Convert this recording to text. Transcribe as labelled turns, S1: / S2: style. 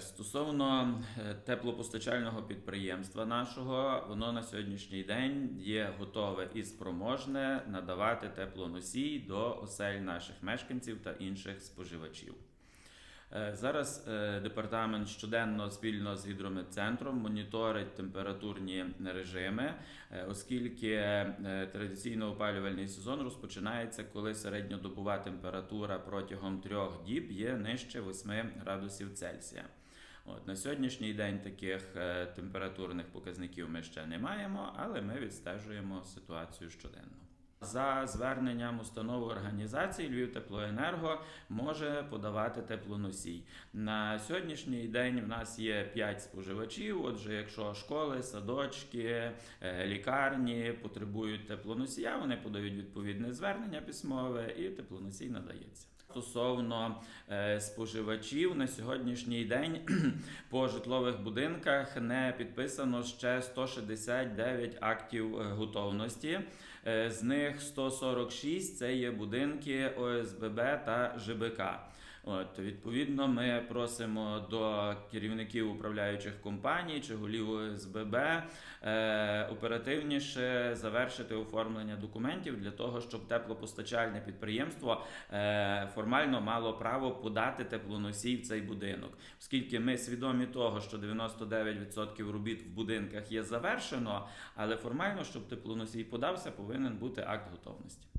S1: Стосовно е, теплопостачального підприємства нашого, воно на сьогоднішній день є готове і спроможне надавати теплоносій до осель наших мешканців та інших споживачів. Е, Зараз е, департамент щоденно спільно з гідрометцентром моніторить температурні режими, оскільки традиційно опалювальний сезон розпочинається, коли середньодобова температура протягом трьох діб є нижче 8 градусів Цельсія. От на сьогоднішній день таких е, температурних показників ми ще не маємо, але ми відстежуємо ситуацію щоденно. За зверненням установи організації Львів Теплоенерго може подавати теплоносій. На сьогоднішній день в нас є 5 споживачів. Отже, якщо школи, садочки, е, лікарні потребують теплоносія, вони подають відповідне звернення письмове і теплоносій надається. Стосовно е, споживачів на сьогоднішній день по житлових будинках не підписано ще 169 актів е, готовності. Е, З них 146 це є будинки ОСББ та ЖБК. От, відповідно, ми просимо до керівників управляючих компаній чи голів ОСББ е, оперативніше завершити оформлення документів для того, щоб теплопостачальне підприємство е, формально мало право подати теплоносій в цей будинок, оскільки ми свідомі того, що 99% робіт в будинках є завершено, але формально, щоб теплоносій подався, повинен бути акт готовності.